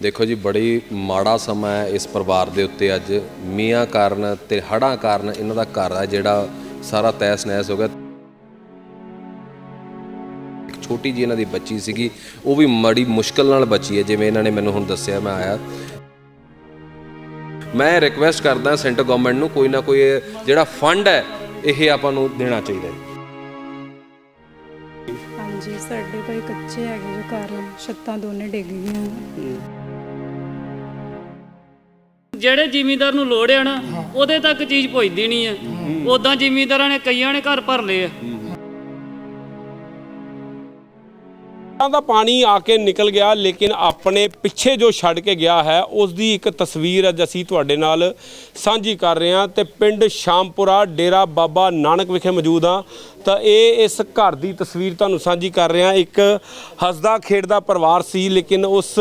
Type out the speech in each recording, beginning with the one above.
ਦੇਖੋ ਜੀ ਬੜੀ ਮਾੜਾ ਸਮਾਂ ਹੈ ਇਸ ਪਰਿਵਾਰ ਦੇ ਉੱਤੇ ਅੱਜ। ਮੀਆਂ ਕਾਰਨ ਤੇ ਹੜ੍ਹਾਂ ਕਾਰਨ ਇਹਨਾਂ ਦਾ ਘਰ ਆ ਜਿਹੜਾ ਸਾਰਾ ਤੈਸ ਨੈਸ ਹੋ ਗਿਆ। ਇੱਕ ਛੋਟੀ ਜੀ ਇਹਨਾਂ ਦੀ ਬੱਚੀ ਸੀਗੀ ਉਹ ਵੀ ਮੜੀ ਮੁਸ਼ਕਲ ਨਾਲ ਬਚੀ ਹੈ ਜਿਵੇਂ ਇਹਨਾਂ ਨੇ ਮੈਨੂੰ ਹੁਣ ਦੱਸਿਆ ਮੈਂ ਆਇਆ। ਮੈਂ ਰਿਕਵੈਸਟ ਕਰਦਾ ਸੈਂਟਰ ਗਵਰਨਮੈਂਟ ਨੂੰ ਕੋਈ ਨਾ ਕੋਈ ਜਿਹੜਾ ਫੰਡ ਹੈ ਇਹ ਆਪਾਂ ਨੂੰ ਦੇਣਾ ਚਾਹੀਦਾ ਹੈ। ਹਾਂਜੀ ਸਾਡੇ ਭਾਈ ਕੱਚੇ ਹੈਗੇ ਜੋ ਘਰ ਛੱਤਾਂ ਦੋਨੇ ਡਿੱਗ ਗਈਆਂ। ਜਿਹੜੇ ਜ਼ਿਮੀਂਦਾਰ ਨੂੰ ਲੋੜ ਆ ਨਾ ਉਹਦੇ ਤੱਕ ਚੀਜ਼ ਪਹੁੰਚਦੀ ਨਹੀਂ ਆ। ਉਦਾਂ ਜ਼ਿਮੀਂਦਾਰਾਂ ਨੇ ਕਈਆਂ ਨੇ ਘਰ ਭਰ ਲਏ ਆ। ਦਾ ਪਾਣੀ ਆ ਕੇ ਨਿਕਲ ਗਿਆ ਲੇਕਿਨ ਆਪਣੇ ਪਿੱਛੇ ਜੋ ਛੱਡ ਕੇ ਗਿਆ ਹੈ ਉਸ ਦੀ ਇੱਕ ਤਸਵੀਰ ਅੱਜ ਅਸੀਂ ਤੁਹਾਡੇ ਨਾਲ ਸਾਂਝੀ ਕਰ ਰਹੇ ਹਾਂ ਤੇ ਪਿੰਡ ਸ਼ਾਮਪੁਰਾ ਡੇਰਾ ਬਾਬਾ ਨਾਨਕ ਵਿਖੇ ਮੌਜੂਦ ਹਾਂ। ਤਾਂ ਇਹ ਇਸ ਘਰ ਦੀ ਤਸਵੀਰ ਤੁਹਾਨੂੰ ਸਾਂਝੀ ਕਰ ਰਹੇ ਹਾਂ। ਇੱਕ ਹੱਸਦਾ ਖੇਡਦਾ ਪਰਿਵਾਰ ਸੀ ਲੇਕਿਨ ਉਸ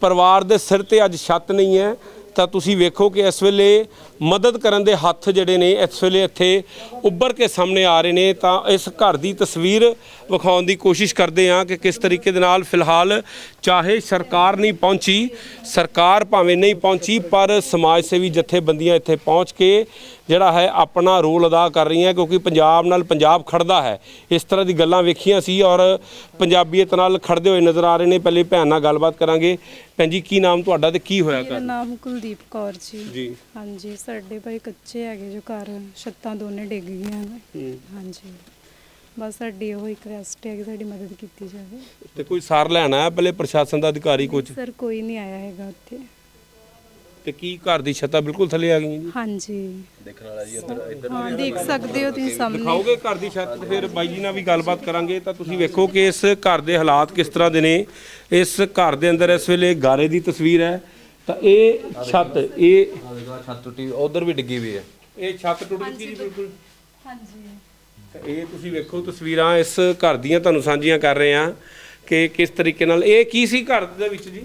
ਪਰਿਵਾਰ ਦੇ ਸਿਰ ਤੇ ਅੱਜ ਛੱਤ ਨਹੀਂ ਹੈ। ਤਾਂ ਤੁਸੀਂ ਵੇਖੋ ਕਿ ਇਸ ਵੇਲੇ ਮਦਦ ਕਰਨ ਦੇ ਹੱਥ ਜਿਹੜੇ ਨੇ, ਇਸ ਵੇਲੇ ਇੱਥੇ ਉੱਭਰ ਕੇ ਸਾਹਮਣੇ ਆ ਰਹੇ ਨੇ। ਤਾਂ ਇਸ ਘਰ ਦੀ ਤਸਵੀਰ ਵਿਖਾਉਣ ਦੀ ਕੋਸ਼ਿਸ਼ ਕਰਦੇ ਹਾਂ ਕਿ ਕਿਸ ਤਰੀਕੇ ਦੇ ਨਾਲ ਫਿਲਹਾਲ ਚਾਹੇ ਸਰਕਾਰ ਨਹੀਂ ਪਹੁੰਚੀ, ਸਰਕਾਰ ਭਾਵੇਂ ਨਹੀਂ ਪਹੁੰਚੀ, ਪਰ ਸਮਾਜ ਸੇਵੀ ਜਥੇਬੰਦੀਆਂ ਇੱਥੇ ਪਹੁੰਚ ਕੇ ਜਿਹੜਾ ਹੈ ਆਪਣਾ ਰੋਲ ਅਦਾ ਕਰ ਰਹੀਆਂ ਕਿਉਂਕਿ ਪੰਜਾਬ ਨਾਲ ਪੰਜਾਬ ਖੜਦਾ ਹੈ। ਇਸ ਤਰ੍ਹਾਂ ਦੀ ਗੱਲਾਂ ਵੇਖੀਆਂ ਸੀ ਔਰ ਪੰਜਾਬੀਅਤ ਨਾਲ ਖੜਦੇ ਹੋਏ ਨਜ਼ਰ ਆ ਰਹੇ ਨੇ। ਪਹਿਲੇ ਭੈਣ ਨਾਲ ਗੱਲਬਾਤ ਕਰਾਂਗੇ। ਭੈਣ ਜੀ ਕੀ ਨਾਮ ਤੁਹਾਡਾ ਤੇ ਕੀ ਹੋਇਆ ਮੇਰਾ ਘਰ? ਨਾਮ ਕੁਲਦੀਪ ਕੌਰ ਜੀ। ਜੀ। ਹਾਂਜੀ ਸਾਡੇ ਭਾਈ ਕੱਚੇ ਹੈਗੇ ਜੋ ਘਰ ਛੱਤਾਂ ਦੋਨੇ ਡਿੱਗ ਗਈਆਂ ਹਾਂਜੀ। ਬਸ ਸਾਡੀ ਉਹ ਇੱਕ ਰੈਸਟ ਹੈ ਕਿ ਸਾਡੀ ਮਦਦ ਕੀਤੀ ਜਾਵੇ। ਤੇ ਕੋਈ ਸਾਰ ਲੈਣਾ ਹੈ ਪਹਿਲੇ ਪ੍ਰਸ਼ਾਸਨ ਦਾ ਅਧਿਕਾਰੀ ਕੁਝ ਸਰ ਕੋਈ ਨਹੀਂ ਆਇਆ ਹੈਗਾ ਉੱਥੇ। ਤੇ ਕੀ ਘਰ ਦੀ ਛੱਤਾਂ ਬਿਲਕੁਲ ਥੱਲੇ ਆ ਗਈਆਂ ਜੀ? ਹਾਂਜੀ। ਦੇਖਣ ਵਾਲਾ ਜੀ ਇੱਧਰ ਹਾਂ ਦੇਖ ਸਕਦੇ ਹੋ ਤੁਸੀਂ ਸਾਹਮਣੇ। ਦਿਖਾਓਗੇ ਘਰ ਦੀ ਛੱਤ? ਫਿਰ ਬਾਈ ਜੀ ਨਾਲ ਵੀ ਗੱਲਬਾਤ ਕਰਾਂਗੇ। ਤਾਂ ਤੁਸੀਂ ਵੇਖੋ ਕਿ ਇਸ ਘਰ ਦੇ ਹਾਲਾਤ ਕਿਸ ਤਰ੍ਹਾਂ ਦੇ ਨੇ। ਇਸ ਘਰ ਦੇ ਅੰਦਰ ਇਸ ਵੇਲੇ ਗਾਰੇ ਦੀ ਤਸਵੀਰ ਹੈ। ਤਾਂ ਇਹ ਛੱਤ ਇਹ ਛੱਤ ਟੁੱਟੀ ਉਧਰ ਵੀ ਡਿੱਗੀ ਹੋਈ ਹੈ। ਇਹ ਛੱਤ ਟੁੱਟ ਚੁੱਕੀ ਜੀ ਬਿਲਕੁਲ। ਹਾਂਜੀ। ਤਾਂ ਇਹ ਤੁਸੀਂ ਵੇਖੋ ਤਸਵੀਰਾਂ ਇਸ ਘਰ ਦੀਆਂ ਤੁਹਾਨੂੰ ਸਾਂਝੀਆਂ ਕਰ ਰਹੇ ਹਾਂ ਕਿ ਕਿਸ ਤਰੀਕੇ ਨਾਲ ਇਹ ਕੀ ਸੀ ਘਰ ਦੇ ਵਿੱਚ ਜੀ?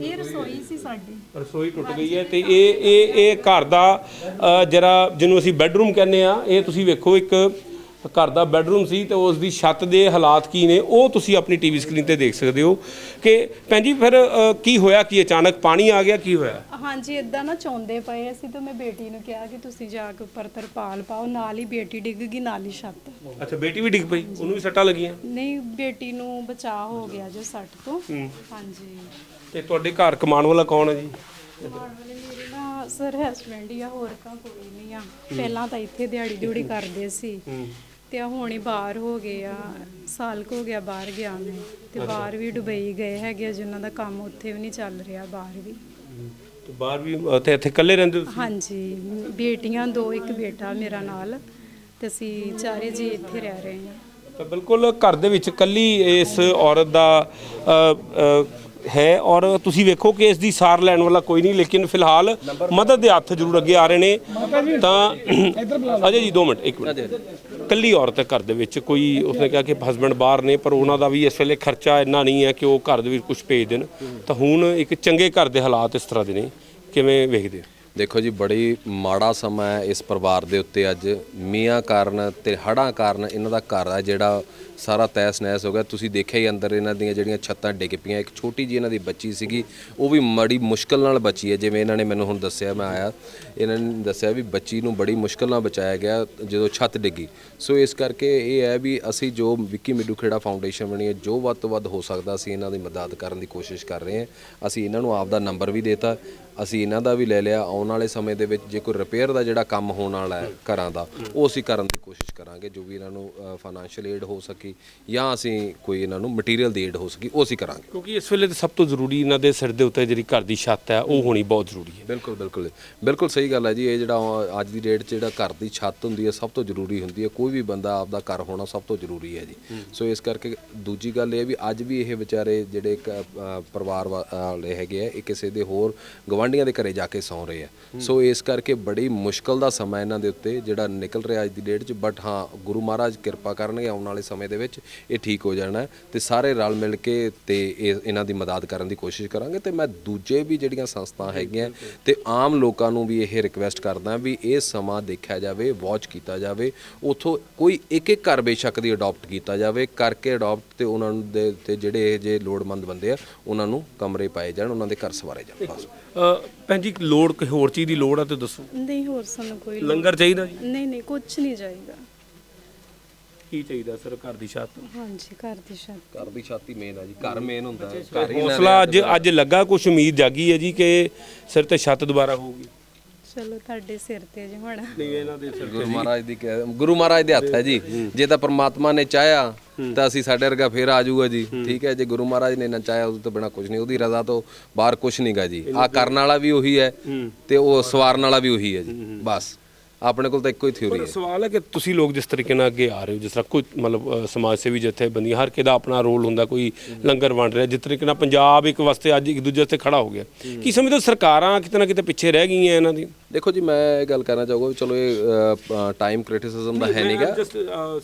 ਇਹ ਰਸੋਈ ਸੀ ਸਾਡੀ। ਰਸੋਈ ਟੁੱਟ ਗਈ ਹੈ ਤੇ ਇਹ ਇਹ ਇਹ ਘਰ ਦਾ ਜਿਹੜਾ ਜਿਹਨੂੰ ਅਸੀਂ ਬੈੱਡਰੂਮ ਕਹਿੰਦੇ ਆ ਇਹ ਤੁਸੀਂ ਵੇਖੋ ਇੱਕ ਘਰ ਦਾ ਬੈੱਡਰੂਮ ਸੀ ਤੇ ਉਸ ਦੀ ਛੱਤ ਦੇ ਹਾਲਾਤ ਕੀ ਨੇ ਉਹ ਤੁਸੀਂ ਆਪਣੀ ਟੀਵੀ ਸਕਰੀਨ ਤੇ ਦੇਖ ਸਕਦੇ ਹੋ ਕਿ ਭੈਣ ਜੀ ਫਿਰ ਕੀ ਹੋਇਆ ਕੀ ਅਚਾਨਕ ਪਾਣੀ ਆ ਗਿਆ ਕੀ ਹੋਇਆ? ਹਾਂਜੀ ਇਦਾਂ ਨਾ ਚੌਂਦੇ ਪਏ ਅਸੀਂ ਤਾਂ ਮੈਂ ਬੇਟੀ ਨੂੰ ਕਿਹਾ ਕਿ ਤੁਸੀਂ ਜਾ ਕੇ ਉੱਪਰ ਤਰਪਾਲ ਪਾਓ ਨਾਲ ਹੀ ਬੇਟੀ ਡਿੱਗ ਗਈ ਨਾਲ ਹੀ ਛੱਤ। ਅੱਛਾ ਬੇਟੀ ਵੀ ਡਿੱਗ ਪਈ ਉਹਨੂੰ ਵੀ ਸੱਟਾਂ ਲੱਗੀਆਂ? ਨਹੀਂ ਬੇਟੀ ਨੂੰ ਬਚਾਅ ਹੋ ਗਿਆ ਜੋ ਸੱਟ ਤੋਂ। ਹਾਂਜੀ। ਤੇ ਤੁਹਾਡੇ ਘਰ ਕਮਾਉਣ ਵਾਲਾ ਕੌਣ ਹੈ ਜੀ? ਮੇਰੇ ਨਾ ਸਰ ਹਸਬੈਂਡ ਹੀ ਆ ਹੋਰ ਕਾ ਕੋਈ ਨਹੀਂ ਆ। ਪਹਿਲਾਂ ਤਾਂ ਇੱਥੇ ਦਿਹਾੜੀ ਦਿਹੜੀ ਕਰਦੇ ਸੀ। ਤੇ ਆ ਹੁਣ ਹੀ ਬਾਹਰ ਹੋ ਗਏ ਆ ਸਾਲ ਕੁ ਹੋ ਗਿਆ ਬਾਹਰ ਗਿਆ ਮੈਂ। ਤੇ ਬਾਹਰ ਵੀ ਦੁਬਈ ਗਏ ਹੈਗੇ ਆ ਜਿਨ੍ਹਾਂ ਦਾ ਕੰਮ ਉੱਥੇ ਵੀ ਨਹੀਂ ਚੱਲ ਰਿਹਾ ਬਾਹਰ ਵੀ। ਤੇ ਬਾਹਰ ਵੀ ਉੱਥੇ ਇੱਥੇ ਇਕੱਲੇ ਰਹਿੰਦੇ ਹੋ ਤੁਸੀਂ? ਹਾਂਜੀ। ਬੇਟੀਆਂ ਦੋ ਇੱਕ ਬੇਟਾ ਮੇਰਾ ਨਾਲ। ਤੇ ਅਸੀਂ ਚਾਰੇ ਜੀ ਇੱਥੇ ਰਹਿ ਰਹੇ ਹਾਂ। ਤਾਂ ਬਿਲਕੁਲ ਘਰ ਦੇ ਵਿੱਚ ਕੱਲੀ ਇਸ ਔਰਤ ਦਾ ਅ, ਅ, ਹੈ ਔਰ ਤੁਸੀਂ ਵੇਖੋ ਕਿ ਇਸ ਦੀ ਸਾਰ ਲੈਣ ਵਾਲਾ ਕੋਈ ਨਹੀਂ ਲੇਕਿਨ ਫਿਲਹਾਲ ਮਦਦ ਦੇ ਹੱਥ ਜ਼ਰੂਰ ਅੱਗੇ ਆ ਰਹੇ ਨੇ। ਤਾਂ ਅਜੇ ਜੀ 2 ਮਿੰਟ 1 ਮਿੰਟ। ਕੱਲੀ ਔਰਤ ਹੈ ਘਰ ਦੇ ਵਿੱਚ ਕੋਈ ਉਸਨੇ ਕਿਹਾ ਕਿ ਹਸਬੰਡ ਬਾਹਰ ਨੇ ਪਰ ਉਹਨਾਂ ਦਾ ਵੀ ਇਸ ਵੇਲੇ ਖਰਚਾ ਇੰਨਾ ਨਹੀਂ ਹੈ ਕਿ ਉਹ ਘਰ ਦੇ ਵਿੱਚ ਕੁਝ ਭੇਜ ਦੇਣ। ਤਾਂ ਹੁਣ ਇੱਕ ਚੰਗੇ ਘਰ ਦੇ ਹਾਲਾਤ ਇਸ ਤਰ੍ਹਾਂ ਦੇ ਨੇ ਕਿਵੇਂ ਵੇਖਦੇ ਹੋ? ਦੇਖੋ ਜੀ, ਬੜੀ ਮਾੜਾ ਸਮਾਂ ਹੈ ਇਸ ਪਰਿਵਾਰ ਦੇ ਉੱਤੇ ਅੱਜ। ਮੀਆਂ ਕਾਰਨ ਤੇ ਹੜ੍ਹਾਂ ਕਾਰਨ ਇਹਨਾਂ ਦਾ ਘਰ ਆ ਜਿਹੜਾ ਸਾਰਾ ਤੈਸ ਨੈਸ ਹੋ ਗਿਆ। ਤੁਸੀਂ ਦੇਖਿਆ ਹੀ ਅੰਦਰ ਇਹਨਾਂ ਦੀਆਂ ਜਿਹੜੀਆਂ ਛੱਤਾਂ ਡਿੱਗ ਪਈਆਂ। ਇੱਕ ਛੋਟੀ ਜੀ ਇਹਨਾਂ ਦੀ ਬੱਚੀ ਸੀਗੀ। ਉਹ ਵੀ ਮੜੀ ਮੁਸ਼ਕਲ ਨਾਲ ਬਚੀ ਹੈ। ਜਿਵੇਂ ਇਹਨਾਂ ਨੇ ਮੈਨੂੰ ਹੁਣ ਦੱਸਿਆ, ਮੈਂ ਆਇਆ। ਇਹਨਾਂ ਨੇ ਦੱਸਿਆ ਵੀ ਬੱਚੀ ਨੂੰ ਬੜੀ ਮੁਸ਼ਕਲ ਨਾਲ ਬਚਾਇਆ ਗਿਆ ਜਦੋਂ ਛੱਤ ਡਿੱਗੀ। ਸੋ ਇਸ ਕਰਕੇ ਇਹ ਹੈ ਵੀ ਅਸੀਂ ਜੋ ਵਿੱਕੀ ਮਿੱਡੂ ਖੇੜਾ ਫਾਊਂਡੇਸ਼ਨ ਬਣੀ ਹੈ, ਜੋ ਵੱਧ ਤੋਂ ਵੱਧ ਹੋ ਸਕਦਾ ਅਸੀਂ ਇਹਨਾਂ ਦੀ ਮਦਦ ਕਰਨ ਦੀ ਕੋਸ਼ਿਸ਼ ਕਰ ਰਹੇ ਹਾਂ। ਅਸੀਂ ਇਹਨਾਂ ਨੂੰ ਆਪ ਦਾ ਨੰਬਰ ਵੀ ਦੇਤਾ। ਅਸੀਂ ਇਹਨਾਂ ਦਾ ਵੀ ਲੈ ਲਿਆ। ਆਉਣ ਵਾਲੇ ਸਮੇਂ ਦੇ ਵਿੱਚ ਜੇ ਕੋਈ ਰਿਪੇਅਰ ਦਾ ਜਿਹੜਾ ਕੰਮ ਹੋਣ ਵਾਲਾ ਹੈ ਘਰਾਂ ਦਾ ਉਹ ਅਸੀਂ ਕਰਨ ਦੀ ਕੋਸ਼ਿਸ਼ ਕਰਾਂਗੇ ਜੋ ਵੀ ਇਹਨਾਂ ਨੂੰ ਫਾਈਨੈਂਸ਼ੀਅਲ ਏਡ ਹੋ ਸਕੀ ਜਾਂ ਅਸੀਂ ਕੋਈ ਇਹਨਾਂ ਨੂੰ ਮਟੀਰੀਅਲ ਦੀ ਏਡ ਹੋ ਸਕੀ ਉਹ ਅਸੀਂ ਕਰਾਂਗੇ। ਕਿਉਂਕਿ ਇਸ ਵੇਲੇ ਤਾਂ ਸਭ ਤੋਂ ਜ਼ਰੂਰੀ ਇਹਨਾਂ ਦੇ ਸਿਰ ਦੇ ਉੱਤੇ ਜਿਹੜੀ ਘਰ ਦੀ ਛੱਤ ਹੈ ਉਹ ਹੋਣੀ ਬਹੁਤ ਜ਼ਰੂਰੀ ਹੈ। ਬਿਲਕੁਲ ਬਿਲਕੁਲ। ਬਿਲਕੁਲ ਸਹੀ ਗੱਲ ਹੈ ਜੀ ਇਹ ਜਿਹੜਾ ਅੱਜ ਦੀ ਡੇਟ 'ਚ ਜਿਹੜਾ ਘਰ ਦੀ ਛੱਤ ਹੁੰਦੀ ਹੈ ਸਭ ਤੋਂ ਜ਼ਰੂਰੀ ਹੁੰਦੀ ਹੈ। ਕੋਈ ਵੀ ਬੰਦਾ ਆਪਦਾ ਘਰ ਹੋਣਾ ਸਭ ਤੋਂ ਜ਼ਰੂਰੀ ਹੈ ਜੀ। ਸੋ ਇਸ ਕਰਕੇ ਦੂਜੀ ਗੱਲ ਇਹ ਵੀ ਅੱਜ ਵੀ ਇਹ ਵਿਚਾਰੇ ਜਿਹੜੇ ਪਰਿਵਾਰ ਵਾਲੇ ਹੈਗੇ ਆ ਇਹ ਕਿਸੇ ਦੇ ਹੋਰ ਗਵਾਂਢੀਆਂ ਦੇ ਘਰੇ ਜਾ ਕੇ ਸੌਂ ਰਹੇ ਆ। ਸੋ ਇਸ ਕਰਕੇ ਬੜੀ ਮੁਸ਼ਕਲ ਦਾ ਸਮਾਂ ਇਹਨਾਂ ਦੇ ਉੱਤੇ ਜਿਹੜਾ ਨਿਕਲ ਰਿਹਾ ਅੱਜ ਦੀ ਡੇਟ 'ਚ ਬਟ ਹਾਂ ਗੁਰੂ ਮਹਾਰਾਜ ਕਿਰਪਾ ਕਰਨਗੇ ਆਉਣ ਵਾਲੇ ਸਮੇਂ ਦੇ ਵਿੱਚ ਇਹ ਠੀਕ ਹੋ ਜਾਣਾ ਤੇ ਸਾਰੇ ਰਲ ਮਿਲ ਕੇ ਤੇ ਇਹ ਇਹਨਾਂ ਦੀ ਮਦਦ ਕਰਨ ਦੀ ਕੋਸ਼ਿਸ਼ ਕਰਾਂਗੇ ਤੇ ਮੈਂ ਦੂਜੇ ਵੀ ਜਿਹੜੀਆਂ ਸੰਸਥਾ ਹੈਗੀਆਂ ਤੇ ਆਮ ਲੋਕਾਂ ਨੂੰ ਵੀ ਇਹ ਰਿਕਵੈਸਟ ਕਰਦਾ ਵੀ ਇਹ ਸਮਾਂ ਦੇਖਿਆ ਜਾਵੇ ਵਾਚ ਕੀਤਾ ਜਾਵੇ ਉਥੋਂ ਕੋਈ ਇੱਕ ਇੱਕ ਘਰ ਬੇਸ਼ੱਕ ਦੀ ਅਡਾਪਟ ਕੀਤਾ ਜਾਵੇ ਕਰਕੇ ਅਡਾਪਟ ਤੇ ਉਹਨਾਂ ਦੇ ਤੇ ਜਿਹੜੇ ਇਹ ਜੇ ਲੋੜਮੰਦ ਬੰਦੇ ਆ ਉਹਨਾਂ ਨੂੰ ਕਮਰੇ ਪਾਏ ਜਾਣ ਉਹਨਾਂ ਦੇ ਘਰ ਸਵਾਰੇ ਜਾਣ ਬਸ। ਭੈਣ ਜੀ ਲੋੜ ਕੋਈ ਹੋਰ ਚੀਜ਼ ਦੀ ਲੋੜ ਆ ਤੇ ਦੱਸੋ। ਨਹੀਂ ਹੋਰ ਸਾਨੂੰ ਕੋਈ ਲੋੜ- ਲੰਗਰ ਚਾਹੀਦਾ ਜੀ? ਨਹੀਂ ਨਹੀਂ ਕੁਝ ਨਹੀਂ ਚਾਹੀਦਾ। ਕੀ ਚਾਹੀਦਾ ਸਰ ਘਰ ਦੀ ਛੱਤ? ਹਾਂਜੀ ਘਰ ਦੀ ਛੱਤ। ਘਰ ਦੀ ਛਾਤੀ ਮੇਨ ਆ ਜੀ ਘਰ ਮੇਨ ਹੁੰਦਾ ਹੈ ਘਰ ਹੀ ਹੌਸਲਾ ਅੱਜ ਅੱਜ ਲੱਗਾ ਕੁਛ ਉਮੀਦ ਜਾਗੀ ਹੈ ਜੀ ਕਿ ਸਿਰ ਤੇ ਛੱਤ ਦੁਬਾਰਾ ਹੋਊਗੀ? ਚਲੋ ਤੁਹਾਡੇ ਸਿਰ ਤੇ ਜੀ ਹੁਣ। ਨਹੀਂ ਇਹਨਾਂ ਦੇ ਸਿਰ ਗੁਰੂ ਮਹਾਰਾਜ ਦੀ ਕਹਿ- ਗੁਰੂ ਮਹਾਰਾਜ ਦੇ ਹੱਥ ਹੈ ਜੀ। ਜੇ ਤਾਂ ਪ੍ਰਮਾਤਮਾ ਨੇ ਚਾਹਿਆ ਤਾਂ ਅਸੀਂ ਸਾਡੇ ਵਰਗਾ ਫੇਰ ਆ ਜਾਊਗਾ ਜੀ। ਠੀਕ ਹੈ ਜੇ ਗੁਰੂ ਮਹਾਰਾਜ ਨੇ ਨਾ ਚਾਹਿਆ ਉਸ ਤੋਂ ਬਿਨਾ ਕੁਝ ਨਹੀਂ। ਉਹਦੀ ਰਜ਼ਾ ਤੋਂ ਬਾਹਰ ਕੁਝ ਨਹੀਂਗਾ ਜੀ। ਆ ਕਰਨ ਵਾਲਾ ਵੀ ਉਹੀ ਹੈ ਤੇ ਉਹ ਸਵਾਰਨ ਵਾਲਾ ਵੀ ਉਹੀ ਹੈ ਜੀ। ਬਸ। ਆਪਣੇ ਕੋਲ ਤਾਂ ਇੱਕੋ ਹੀ ਥਿਉਰੀ ਹੈ। ਸਵਾਲ ਹੈ ਕਿ ਤੁਸੀਂ ਲੋਕ ਜਿਸ ਤਰੀਕੇ ਨਾਲ ਅੱਗੇ ਆ ਰਹੇ ਹੋ ਜਿਸ ਤਰ੍ਹਾਂ ਕੋਈ ਮਤਲਬ ਸਮਾਜ ਸੇਵੀ ਜਥੇਬੰਦੀ ਹਰ ਕਿਸੇ ਦਾ ਆਪਣਾ ਰੋਲ ਹੁੰਦਾ ਕੋਈ ਲੰਗਰ ਵੰਡ ਰਿਹਾ ਜਿਸ ਤਰੀਕੇ ਨਾਲ ਪੰਜਾਬ ਇੱਕ ਵਾਸਤੇ ਅੱਜ ਇੱਕ ਦੂਜੇ ਵਾਸਤੇ ਖੜਾ ਹੋ ਗਿਆ। ਕੀ ਸਮਝਦੇ ਸਰਕਾਰਾਂ ਕਿਤੇ ਨਾ ਕਿਤੇ ਪਿੱਛੇ ਰਹਿ ਗਈਆਂ ਇਹਨਾਂ ਦੀ? ਦੇਖੋ ਜੀ ਮੈਂ ਇਹ ਗੱਲ ਕਰਨਾ ਚਾਹੂੰਗਾ ਵੀ ਚਲੋ ਇਹ ਟਾਈਮ ਕ੍ਰਿਟਿਸਿਜ਼ਮ ਦਾ ਹੈ ਨਹੀਂਗਾ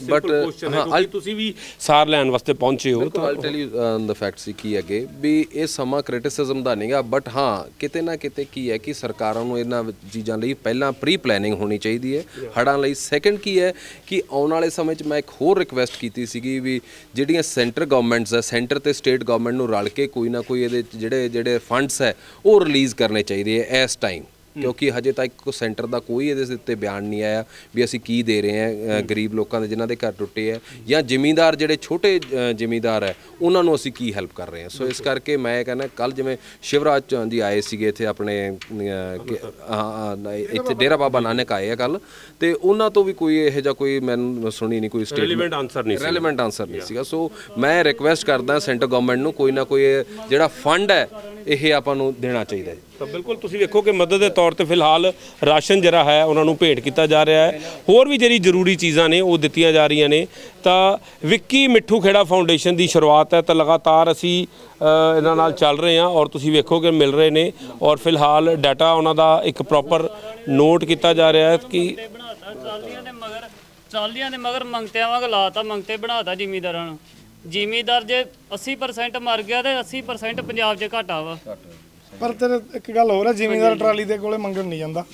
ਬਟ ਹਾਂ ਤੁਸੀਂ ਵੀ ਸਾਰ ਲੈਣ ਵਾਸਤੇ ਪਹੁੰਚੇ ਹੋ I tell you the fact ਸੀ ਕੀ ਅੱਗੇ ਵੀ ਇਹ ਸਮਾਂ ਕ੍ਰਿਟਿਸਿਜ਼ਮ ਦਾ ਨਹੀਂਗਾ ਬਟ ਹਾਂ ਕਿਤੇ ਨਾ ਕਿਤੇ ਕੀ ਹੈ ਕਿ ਸਰਕਾਰਾਂ ਨੂੰ ਇਹਨਾਂ ਚੀਜ਼ਾਂ ਲਈ ਪਹਿਲਾਂ ਪ੍ਰੀ ਪਲੈਨਿੰਗ ਹੋਣੀ ਚਾਹੀਦੀ ਚਾਹੀਦੀ ਹੈ। ਹੜਾਂ ਲਈ ਸੈਕੰਡ ਕੀ ਹੈ ਕਿ ਆਉਣ ਵਾਲੇ ਸਮੇਂ 'ਚ ਮੈਂ ਇੱਕ ਹੋਰ ਰਿਕਵੈਸਟ ਕੀਤੀ ਸੀਗੀ ਵੀ ਜਿਹੜੀਆਂ ਸੈਂਟਰ ਗਵਰਨਮੈਂਟਸ ਹੈ ਸੈਂਟਰ ਤੇ ਸਟੇਟ ਗਵਰਨਮੈਂਟ ਨੂੰ ਰਲ ਕੇ ਕੋਈ ਨਾ ਕੋਈ ਇਹਦੇ 'ਚ ਜਿਹੜੇ ਜਿਹੜੇ ਫੰਡਸ ਹੈ, ਉਹ ਰਿਲੀਜ਼ ਕਰਨੇ ਚਾਹੀਦੇ ਹੈ ਇਸ ਟਾਈਮ ਕਿਉਂਕਿ ਹਜੇ ਤੱਕ ਕੋ ਸੈਂਟਰ ਦਾ ਕੋਈ ਇਹਦੇ ਉੱਤੇ ਬਿਆਨ ਨਹੀਂ ਆਇਆ ਵੀ ਅਸੀਂ ਕੀ ਦੇ ਰਹੇ ਹਾਂ ਗਰੀਬ ਲੋਕਾਂ ਦੇ ਜਿਨ੍ਹਾਂ ਦੇ ਘਰ ਟੁੱਟੇ ਹੈ ਜਾਂ ਜ਼ਿਮੀਂਦਾਰ ਜਿਹੜੇ ਛੋਟੇ ਜ਼ਿਮੀਂਦਾਰ ਹੈ ਉਹਨਾਂ ਨੂੰ ਅਸੀਂ ਕੀ ਹੈਲਪ ਕਰ ਰਹੇ ਹਾਂ? ਸੋ ਇਸ ਕਰਕੇ ਮੈਂ ਕਹਿੰਦਾ ਕੱਲ ਜਿਵੇਂ ਸ਼ਿਵਰਾਜ ਚੌਹਾਨ ਜੀ ਆਏ ਸੀਗੇ ਇੱਥੇ ਆਪਣੇ ਇੱਥੇ ਡੇਰਾ ਬਾਬਾ ਨਾਨਕ ਆਏ ਆ ਕੱਲ ਤੇ ਉਹਨਾਂ ਤੋਂ ਵੀ ਕੋਈ ਇਹੋ ਜਿਹਾ ਕੋਈ ਮੈਨੂੰ ਸੁਣੀ ਨਹੀਂ ਕੋਈ ਸਟੇਟਮੈਂਟ ਰੈਲੇਵੈਂਟ ਆਨਸਰ ਨਹੀਂ ਰੈਲੇਵੈਂਟ ਆਨਸਰ ਨਹੀਂ ਸੀਗਾ। ਸੋ ਮੈਂ ਰਿਕਵੈਸਟ ਕਰਦਾ ਸੈਂਟਰ ਗਵਰਨਮੈਂਟ ਨੂੰ ਕੋਈ ਨਾ ਕੋਈ ਜਿਹੜਾ ਫੰਡ ਹੈ ਇਹ ਆਪਾਂ ਨੂੰ ਦੇਣਾ ਚਾਹੀਦਾ ਹੈ। ਤਾਂ ਬਿਲਕੁਲ ਤੁਸੀਂ ਵੇਖੋ ਕਿ ਮਦਦ ਦੇ ਤੌਰ ਤੇ ਫਿਲਹਾਲ ਰਾਸ਼ਨ ਜਿਹੜਾ ਹੈ ਉਹਨਾਂ ਨੂੰ ਭੇਟ ਕੀਤਾ ਜਾ ਰਿਹਾ ਹੈ। ਹੋਰ ਵੀ ਜਿਹੜੀ ਜ਼ਰੂਰੀ ਚੀਜ਼ਾਂ ਨੇ ਉਹ ਦਿੱਤੀਆਂ ਜਾ ਰਹੀਆਂ ਨੇ। ਤਾਂ ਵਿੱਕੀ ਮਿੱਠੂ ਖੇੜਾ ਫਾਊਂਡੇਸ਼ਨ ਦੀ ਸ਼ੁਰੂਆਤ ਹੈ ਤਾਂ ਲਗਾਤਾਰ ਅਸੀਂ ਇਹਨਾਂ ਨਾਲ ਚੱਲ ਰਹੇ ਹਾਂ ਔਰ ਤੁਸੀਂ ਵੇਖੋ ਕਿ ਮਿਲ ਰਹੇ ਨੇ ਔਰ ਫਿਲਹਾਲ ਡਾਟਾ ਉਹਨਾਂ ਦਾ ਇੱਕ ਪ੍ਰੋਪਰ ਨੋਟ ਕੀਤਾ ਜਾ ਰਿਹਾ ਹੈ ਕਿ ਟਰਾਲੀਆਂ ਦੇ ਮਗਰ ਟਰਾਲੀਆਂ ਦੇ ਮਗਰ ਮੰਗਤਿਆਂ ਵਾਂਗ ਲਾਤਾ ਮੰਗਤੇ ਬਣਾਤਾ ਜ਼ਿਮੀਦਾਰਾਂ ਨੂੰ। ਜ਼ਿਮੀਦਾਰ ਜੇ 80% ਮਰ ਗਿਆ ਤੇ 80% ਪੰਜਾਬ 'ਚ ਘਾਟਾ ਵਾ। ਪਰ ਤੇਰੇ ਇੱਕ ਗੱਲ ਹੋਰ ਹੈ ਜ਼ਿਮੀਂਦਾਰ ਟਰਾਲੀ ਦੇ ਕੋਲੇ ਮੰਗਣ ਨਹੀਂ ਜਾਂਦਾ।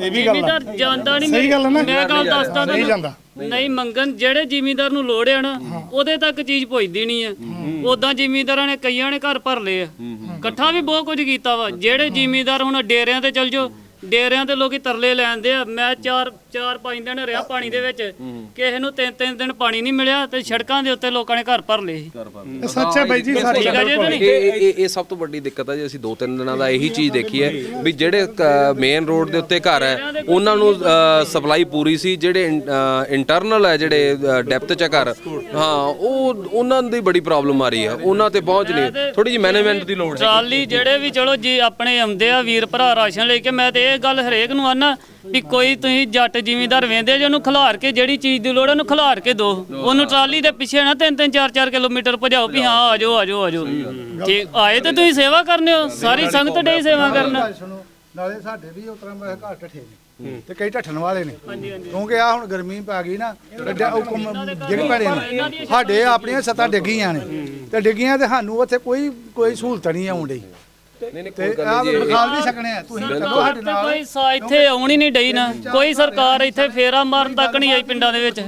ਇਹ ਵੀ ਗੱਲ ਆ। ਜ਼ਿਮੀਦਾਰ ਜਾਂਦਾ ਨਹੀਂ ਸਹੀ ਗੱਲ ਹੈ ਨਾ? ਮੈਂ ਗੱਲ ਦੱਸਦਾ ਨਹੀਂ। ਜਾਂਦਾ। ਨਹੀਂ ਮੰਗਣ ਜਿਹੜੇ ਜ਼ਿਮੀਦਾਰ ਨੂੰ ਲੋੜ ਹੈ ਨਾ ਉਹਦੇ ਤੱਕ ਚੀਜ਼ ਪਹੁੰਚਦੀ ਨਹੀਂ ਆ। ਉਦਾਂ ਜ਼ਿਮੀਦਾਰਾਂ ਨੇ ਕਈਆਂ ਨੇ ਘਰ ਭਰ ਲਏ ਆ। ਇਕੱਠਾ ਵੀ ਬਹੁਤ ਕੁਝ ਕੀਤਾ ਵਾ। ਜਿਹੜੇ ਜ਼ਿਮੀਦਾਰ ਹੁਣ ਡੇਰਿਆਂ ਤੇ ਚਲ ਜਾਓ ਡੇਰਿਆਂ ਤੇ ਲੋਕੀ ਤਰਲੇ ਲੈਂਦੇ ਆ। ਮੈਂ ਚਾਰ ਚਾਰ ਪੰਜ ਦਿਨ ਰਿਹਾ ਪਾਣੀ ਦੇ ਵਿੱਚ। ਕਿਸੇ ਨੂੰ ਤਿੰਨ ਤਿੰਨ ਦਿਨ ਪਾਣੀ ਨਹੀਂ ਮਿਲਿਆ ਤੇ ਸੜਕਾਂ ਦੇ ਉੱਤੇ ਲੋਕਾਂ ਨੇ ਘਰ ਭਰ ਲਏ ਸੱਚ ਹੈ ਬਾਈ ਜੀ ਸੱਚ ਠੀਕ ਹੈ ਜੀ ਕਿ ਨਹੀਂ? ਇਹ ਇਹ ਸਭ ਤੋਂ ਵੱਡੀ ਦਿੱਕਤ ਹੈ ਜੀ ਅਸੀਂ ਦੋ ਤਿੰਨ ਦਿਨਾਂ ਦਾ ਇਹੀ ਚੀਜ਼ ਦੇਖੀ ਹੈ ਵੀ ਜਿਹੜੇ ਮੇਨ ਰੋਡ ਦੇ ਉੱਤੇ ਘਰ ਹੈ ਉਹਨਾਂ ਨੂੰ ਸਪਲਾਈ ਪੂਰੀ ਸੀ ਜਿਹੜੇ ਇੰਟਰਨਲ ਹੈ ਜਿਹੜੇ ਡੈਪਥ ਚ ਹੈ ਘਰ ਹਾਂ ਉਹ ਉਹਨਾਂ ਦੀ ਬੜੀ ਪ੍ਰੋਬਲਮ ਆ ਰਹੀ ਹੈ ਉਹਨਾਂ ਤੇ ਪਹੁੰਚ ਨਹੀਂ। ਥੋੜੀ ਜਿਹੀ ਮੈਨੇਜਮੈਂਟ ਦੀ ਲੋੜ ਹੈ ਟਰਾਲੀ ਜਿਹੜੇ ਵੀ ਚਲੋ ਜੀ ਆਪਣੇ ਆਉਂਦੇ ਆ ਵੀਰ ਭਰਾ ਰਾਸ਼ਨ ਲੈ ਕੇ ਮੈਂ ਤੇ ਇਹ ਗੱਲ ਹਰੇਕ ਨੂੰ ਆਨਾ ਵੀ ਕੋਈ ਤੁਸੀਂ ਜੱਟ ਜ਼ਿਮੀਂਦਾਰ ਵੇਂਦੇ ਜੇ ਉਹਨੂੰ ਖਿਲਾਰ ਕੇ ਜਿਹੜੀ ਚੀਜ਼ ਦੀ ਲੋੜ ਉਹਨੂੰ ਖਿਲਾਰ ਕੇ ਦੋ। ਉਹਨੂੰ ਟਰਾਲੀ ਦੇ ਪਿੱਛੇ ਨਾ ਤਿੰਨ ਤਿੰਨ ਚਾਰ ਚਾਰ ਕਿਲੋਮੀਟਰ ਭਜਾਓ ਵੀ ਹਾਂ ਆ ਜਾਓ ਆ ਜਾਓ ਆ ਜਾਓ। ਠੀਕ ਆਏ ਤੇ ਤੁਸੀਂ ਸੇਵਾ ਕਰਨੇ ਹੋ ਸਾਰੀ ਸੰਗਤ ਡੇ ਸੇਵਾ ਕਰਨਾ। ਨਾਲੇ ਸਾਡੇ ਵੀ ਉਸ ਤਰ੍ਹਾਂ ਮੈਂ ਘਰ ਢੱਠੇ ਨੇ ਤੇ ਕਈ ਢੱਠਣ ਵਾਲੇ ਨੇ। ਕਿਉਂਕਿ ਆ ਹੁਣ ਗਰਮੀ ਪੈ ਗਈ ਨਾ ਤੇ ਹੁਕਮ ਡਿੱਗ ਪੈਣੇ ਨੇ। ਸਾਡੇ ਆਪਣੀਆਂ ਸੱਤਾਂ ਡਿੱਗੀਆਂ ਨੇ। ਤੇ ਡਿੱਗੀਆਂ ਤੇ ਸਾਨੂੰ ਉੱਥੇ ਕੋਈ ਕੋਈ ਸਹੂਲਤ ਨਹੀਂ ਆਉਣ ਨਹੀਂ ਨਹੀਂ ਤੇ ਆ ਵਿਖਾਲ ਵੀ ਸਕਣੇ ਆ। ਤੁਸੀਂ ਚਲੋ ਸਾਡੇ ਤੇ ਨਾਲ ਕੋਈ ਸਾ ਇੱਥੇ ਆਉਣੀ ਨਹੀਂ ਡਈ ਨਾ। ਕੋਈ ਸਰਕਾਰ ਇੱਥੇ ਫੇਰਾ ਮਾਰਨ ਤੱਕ ਨਹੀਂ ਆਈ ਪਿੰਡਾਂ ਦੇ ਵਿੱਚ।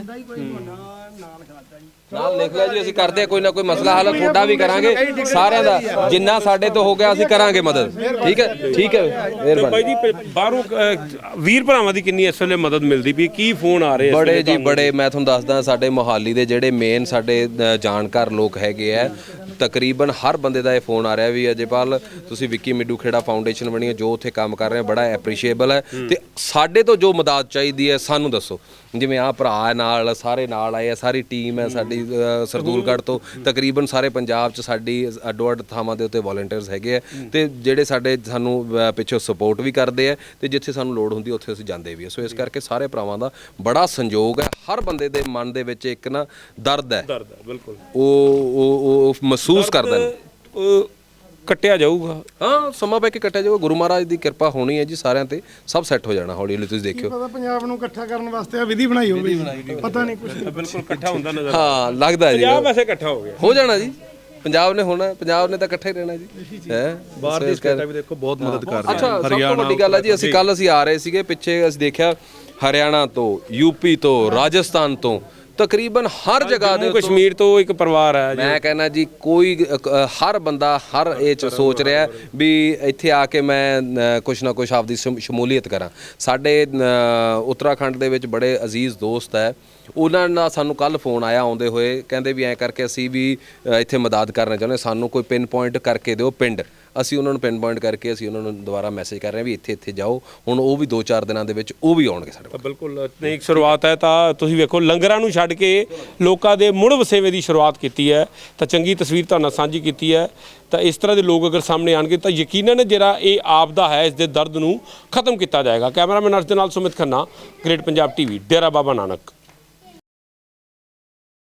ਨਾਲ ਲਿਖ ਲਿਆ ਜੀ ਅਸੀਂ ਕਰਦੇ ਆ ਕੋਈ ਨਾ ਕੋਈ ਮਸਲਾ ਹੱਲ ਤੁਹਾਡਾ ਵੀ ਕਰਾਂਗੇ ਸਾਰਿਆਂ ਦਾ। ਜਿੰਨਾ ਸਾਡੇ ਤੋਂ ਹੋ ਗਿਆ ਅਸੀਂ ਕਰਾਂਗੇ ਮਦਦ। ਠੀਕ ਹੈ? ਠੀਕ ਹੈ? ਮਿਹਰਬਾਨੀ। ਬਾਈ ਜੀ ਪ- ਬਾਹਰੋਂ ਅ, ਵੀਰ ਭਰਾਵਾਂ ਦੀ ਕਿੰਨੀ ਇਸ ਵੇਲੇ ਮਦਦ ਮਿਲਦੀ ਵੀ ਕੀ ਫੋਨ ਆ ਰਹੇ ਇਸ ਬੜੇ ਵੇਲੇ ਜੀ ਬੜੇ। ਮੈਂ ਤੁਹਾਨੂੰ ਦੱਸਦਾ ਸਾਡੇ ਮੋਹਾਲੀ ਦੇ ਜਿਹੜੇ ਮੇਨ ਸਾਡੇ ਅ, ਜਾਣਕਾਰ ਲੋਕ ਹੈਗੇ ਆ ਤਕਰੀਬਨ ਹਰ ਬੰਦੇ ਦਾ ਇਹ ਫੋਨ ਆ ਰਿਹਾ ਵੀ ਅਜੇਪਾਲ ਤੁਸੀਂ ਵਿੱਕੀ ਮਿੱਡੂ ਖੇੜਾ ਫਾਊਂਡੇਸ਼ਨ ਬਣੀ ਹੈ ਜੋ ਉੱਥੇ ਕੰਮ ਕਰ ਰਹੇ ਹੋ ਬੜਾ ਐਪਰੀਸ਼ੀਏਬਲ ਹੈ। ਤੇ ਸਾਡੇ ਤੋਂ ਜੋ ਮਦਦ ਚਾਹੀਦੀ ਹੈ ਸਾਨੂੰ ਦੱਸੋ। ਜਿਵੇਂ ਆ ਭਰਾ ਨਾਲ ਸਾਰੇ ਨਾਲ ਆਏ ਆ ਸਾਰੀ ਟੀਮ ਹੈ ਸਾਡੀ ਸਰਦੂਲਗੜ੍ਹ ਤੋਂ ਤਕਰੀਬਨ ਸਾਰੇ ਪੰਜਾਬ 'ਚ ਸਾਡੀ ਅੱਡੋ ਅੱਡ ਥਾਵਾਂ ਦੇ ਉੱਤੇ ਵੋਲੰਟੀਅਰਸ ਹੈਗੇ ਆ ਤੇ ਜਿਹੜੇ ਸਾਡੇ ਸਾਨੂੰ ਪਿੱਛੋਂ ਸਪੋਰਟ ਵੀ ਕਰਦੇ ਆ ਤੇ ਜਿੱਥੇ ਸਾਨੂੰ ਲੋੜ ਹੁੰਦੀ ਉੱਥੇ ਅਸੀਂ ਜਾਂਦੇ ਵੀ ਆ। ਸੋ ਇਸ ਕਰਕੇ ਸਾਰੇ ਭਰਾਵਾਂ ਦਾ ਬੜਾ ਸੰਯੋਗ ਹੈ। ਹਰ ਬੰਦੇ ਦੇ ਮਨ ਦੇ ਵਿੱਚ ਇੱਕ ਨਾ ਦਰਦ ਹੈ। ਦਰਦ ਹੈ ਬਿਲਕੁਲ। ਉਹ ਉਹ ਉਹ ਮਹਿਸੂਸ ਕਰਦੇ ਨੇ ਕੱਟਿਆ ਜਾਊਗਾ। ਹਾਂ ਸਮਾਂ ਪੈ ਕੇ ਕੱਟਿਆ ਜਾਊਗਾ। ਗੁਰੂ ਮਹਾਰਾਜ ਦੀ ਕਿਰਪਾ ਹੋਣੀ ਹੈ ਜੀ ਸਾਰਿਆਂ ਤੇ। ਸਭ ਸੈੱਟ ਹੋ ਜਾਣਾ ਹੌਲੀ ਹੌਲੀ ਤੁਸੀਂ ਦੇਖਿਓ। ਪਤਾ ਪੰਜਾਬ ਨੂੰ ਇਕੱਠਾ ਕਰਨ ਵਾਸਤੇ ਆ ਵਿਧੀ ਬਣਾਈ ਹੋਵੇ ਪਤਾ ਨਹੀਂ ਕੁਝ ਬਿਲਕੁਲ ਇਕੱਠਾ ਹੁੰਦਾ ਨਜ਼ਰ ਹਾਂ ਲੱਗਦਾ ਹੈ ਜੀ। ਪੰਜਾਬ ਵੈਸੇ ਇਕੱਠਾ ਹੋ ਗਿਆ। ਹੋ ਜਾਣਾ ਜੀ। ਪੰਜਾਬ ਨੇ ਹੋਣਾ ਪੰਜਾਬ ਨੇ ਤਾਂ ਇਕੱਠਾ ਹੀ ਰਹਿਣਾ ਜੀ। ਹੈ? ਬਾਹਰ ਦੇ ਸਟੇਟਾਂ ਵੀ ਦੇਖੋ ਬਹੁਤ ਮਦਦ ਕਰ ਰਹੇ ਅੱਛਾ ਸਭ ਤੋਂ ਵੱਡੀ ਗੱਲ ਹੈ ਜੀ ਅਸੀਂ ਕੱਲ ਅਸੀਂ ਆ ਰਹੇ ਸੀਗੇ ਪਿੱਛੇ ਅਸੀਂ ਦੇਖਿਆ ਹਰਿਆਣਾ ਤੋਂ ਯੂਪੀ ਤੋਂ ਰਾਜਸਥਾਨ ਤੋਂ। ਤਕਰੀਬਨ ਹਰ ਜਗ੍ਹਾ ਦੇ ਉੱਤੋਂ ਕਸ਼ਮੀਰ ਤੋਂ ਇੱਕ ਪਰਿਵਾਰ ਹੈ ਮੈਂ ਕਹਿੰਦਾ ਜੀ ਕੋਈ ਅ, ਹਰ ਬੰਦਾ ਹਰ ਇਹ ਚ ਸੋਚ ਰਿਹਾ ਵੀ ਇੱਥੇ ਆ ਕੇ ਮੈਂ ਅ, ਕੁਛ ਨਾ ਕੁਛ ਆਪਦੀ ਸ਼ਮ- ਸ਼ਮੂਲੀਅਤ ਕਰਾਂ। ਸਾਡੇ ਅ, ਉੱਤਰਾਖੰਡ ਦੇ ਵਿੱਚ ਬੜੇ ਅਜ਼ੀਜ਼ ਦੋਸਤ ਹੈ। ਉਹਨਾਂ ਨਾਲ ਸਾਨੂੰ ਕੱਲ ਫੋਨ ਆਇਆ ਆਉਂਦੇ ਹੋਏ ਕਹਿੰਦੇ ਵੀ ਐਂ ਕਰਕੇ ਅਸੀਂ ਵੀ ਅ, ਇੱਥੇ ਮਦਦ ਕਰਨਾ ਚਾਹੁੰਦੇ ਸਾਨੂੰ ਕੋਈ ਪਿਨ ਪੁਆਇੰਟ ਕਰਕੇ ਦਿਓ ਪਿੰਡ। ਅਸੀਂ ਉਹਨਾਂ ਨੂੰ ਪਿਨ ਪੁਆਇੰਟ ਕਰਕੇ ਅਸੀਂ ਉਹਨਾਂ ਨੂੰ ਦੁਬਾਰਾ ਮੈਸੇਜ ਕਰ ਰਹੇ ਹਾਂ ਵੀ ਇੱਥੇ ਇੱਥੇ ਜਾਓ। ਹੁਣ ਉਹ ਵੀ 2-4 ਦਿਨਾਂ ਦੇ ਵਿੱਚ ਉਹ ਵੀ ਆਉਣਗੇ ਸਾਡੇ ਕੋਲ। ਤਾਂ ਬਿਲਕੁਲ ਨਹੀਂ ਸ਼ੁਰੂਆਤ ਹੈ ਤਾਂ ਤੁਸੀਂ ਵੇਖੋ ਲੰਗਰਾਂ ਨੂੰ ਛੱਡ ਕੇ ਲੋਕਾਂ ਦੇ ਮੁੜ ਵਸੇਵੇ ਦੀ ਸ਼ੁਰੂਆਤ ਕੀਤੀ ਹੈ। ਤਾਂ ਚੰਗੀ ਤਸਵੀਰ ਤੁਹਾਡੇ ਨਾਲ ਸਾਂਝੀ ਕੀਤੀ ਹੈ। ਤਾਂ ਇਸ ਤਰ੍ਹਾਂ ਦੇ ਲੋਕ ਅਗਰ ਸਾਹਮਣੇ ਆਣਗੇ ਤਾਂ ਯਕੀਨਨ ਜਿਹੜਾ ਇਹ ਆਪਦਾ ਹੈ ਇਸ ਦੇ ਦਰਦ ਨੂੰ ਖਤਮ ਕੀਤਾ ਜਾਏਗਾ। ਕੈਮਰਾਮੈਨ ਅਰਸ਼ ਦੇ ਨਾਲ ਸੁਮਿਤ ਖੰਨਾ ਗ੍ਰੇਟ ਪੰਜਾਬ ਟੀਵੀ ਡੇਰਾ ਬਾਬਾ ਨਾਨਕ।